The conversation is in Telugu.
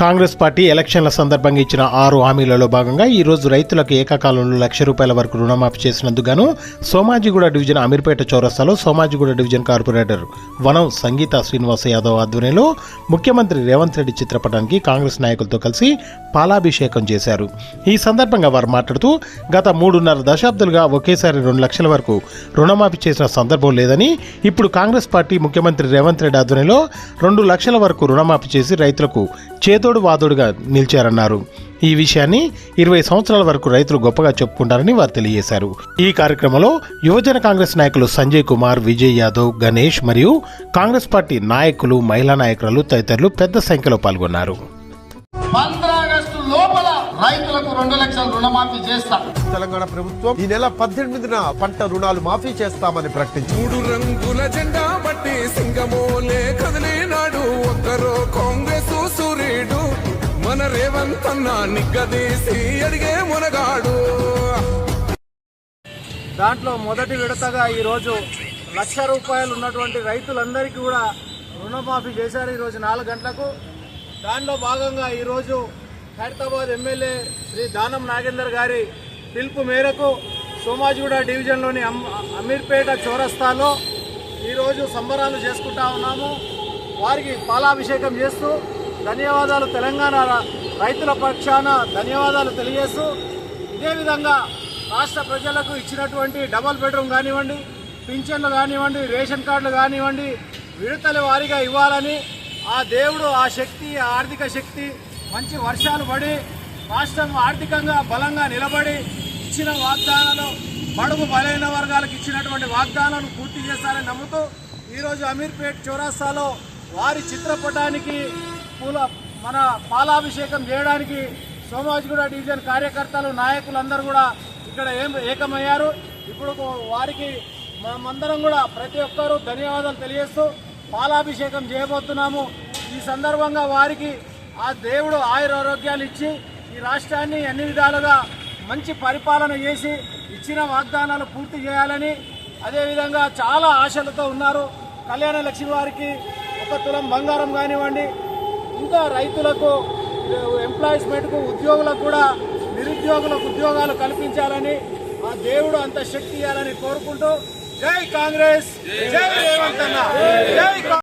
కాంగ్రెస్ పార్టీ ఎలక్షన్ల సందర్భంగా ఇచ్చిన ఆరు హామీలలో భాగంగా ఈ రోజు రైతులకు ఏకకాలంలో లక్ష రూపాయల వరకు రుణమాఫీ చేసినందుకు గాను సోమాజిగూడ డివిజన్ అమీర్పేట చౌరస్తాలో సోమాజిగూడ డివిజన్ కార్పొరేటర్ వనం సంగీత శ్రీనివాస యాదవ్ ఆధ్వర్యంలో ముఖ్యమంత్రి రేవంత్ రెడ్డి చిత్రపటానికి కాంగ్రెస్ నాయకులతో కలిసి పాలాభిషేకం చేశారు. ఈ సందర్భంగా వారు మాట్లాడుతూ గత మూడున్నర దశాబ్దాలుగా ఒకేసారి రెండు లక్షల వరకు రుణమాఫీ చేసిన సందర్భం లేదని ఇప్పుడు కాంగ్రెస్ పార్టీ ముఖ్యమంత్రి రేవంత్ రెడ్డి ఆధ్వర్యంలో రెండు లక్షల వరకు రుణమాఫీ చేసి రైతులకు చేదోడు వాదోడుగా నిలిచారన్నారు. ఈ విషయాన్ని ఇరవై సంవత్సరాల వరకు రైతులు గొప్పగా చెప్పుకుంటారని వారు తెలియజేశారు. ఈ కార్యక్రమంలో యువజన కాంగ్రెస్ నాయకులు సంజయ్ కుమార్ విజయ్ యాదవ్ గణేష్ మరియు కాంగ్రెస్ పార్టీ నాయకులు మహిళా నాయకులు తదితరులు పెద్ద సంఖ్యలో పాల్గొన్నారు. పంద్రా ఆగస్టు లోపల రైతులకు రెండు లక్షల రుణమాఫీ చేస్తాం. తెలంగాణ ప్రభుత్వం ఈ నెల పద్దెనిమిదిన పంట రుణాలు మాఫీ చేస్తామని ప్రకటించింది. మూడు రంగుల జెండా బట్టి నా నిగ్గదీసి అడిగే మునగాడు. దాంట్లో మొదటి విడతగా ఈరోజు లక్ష రూపాయలు ఉన్నటువంటి రైతులందరికీ కూడా రుణమాఫీ చేశారు ఈరోజు నాలుగు గంటలకు. దానిలో భాగంగా ఈరోజు ఖైరతాబాద్ ఎమ్మెల్యే శ్రీ దానం నాగేందర్ గారి పిలుపు మేరకు సోమాజిగూడ డివిజన్లోని అమీర్పేట చౌరస్తాలో ఈరోజు సంబరాలు చేసుకుంటా ఉన్నాము. వారికి పాలాభిషేకం చేస్తూ ధన్యవాదాలు తెలంగాణ రైతుల పక్షాన ధన్యవాదాలు తెలియజేస్తూ ఇదేవిధంగా రాష్ట్ర ప్రజలకు ఇచ్చినటువంటి డబల్ బెడ్రూమ్ కానివ్వండి పింఛన్లు కానివ్వండి రేషన్ కార్డులు కానివ్వండి విడతల వారీగా ఇవ్వాలని ఆ దేవుడు ఆ శక్తి ఆ ఆర్థిక శక్తి మంచి వర్షాలు పడి రాష్ట్రం ఆర్థికంగా బలంగా నిలబడి ఇచ్చిన వాగ్దానాలు బడుగు బలైన వర్గాలకు ఇచ్చినటువంటి వాగ్దానాలను పూర్తి చేస్తారని నమ్ముతూ ఈరోజు అమీర్పేట్ చౌరాస్తాలో వారి చిత్రపటానికి పూల మన పాలాభిషేకం చేయడానికి సోమాజిగూడ డివిజన్ కార్యకర్తలు నాయకులందరూ కూడా ఇక్కడ ఏం ఏకమయ్యారు. ఇప్పుడు వారికి మనమందరం కూడా ప్రతి ఒక్కరూ ధన్యవాదాలు తెలియజేస్తూ పాలాభిషేకం చేయబోతున్నాము. ఈ సందర్భంగా వారికి ఆ దేవుడు ఆయురారోగ్యాలు ఇచ్చి ఈ రాష్ట్రాన్ని అన్ని విధాలుగా మంచి పరిపాలన చేసి ఇచ్చిన వాగ్దానాలు పూర్తి చేయాలని అదేవిధంగా చాలా ఆశలతో ఉన్నారు. కళ్యాణ లక్ష్మి వారికి ఒక తులం బంగారం కానివ్వండి ఇంకా రైతులకు ఎంప్లాయ్మెంట్కు ఉద్యోగులకు కూడా నిరుద్యోగులకు ఉద్యోగాలు కల్పించాలని ఆ దేవుడు అంత శక్తి ఇవ్వాలని కోరుకుంటూ జై కాంగ్రెస్ జై రేవంత్ అన్న. జై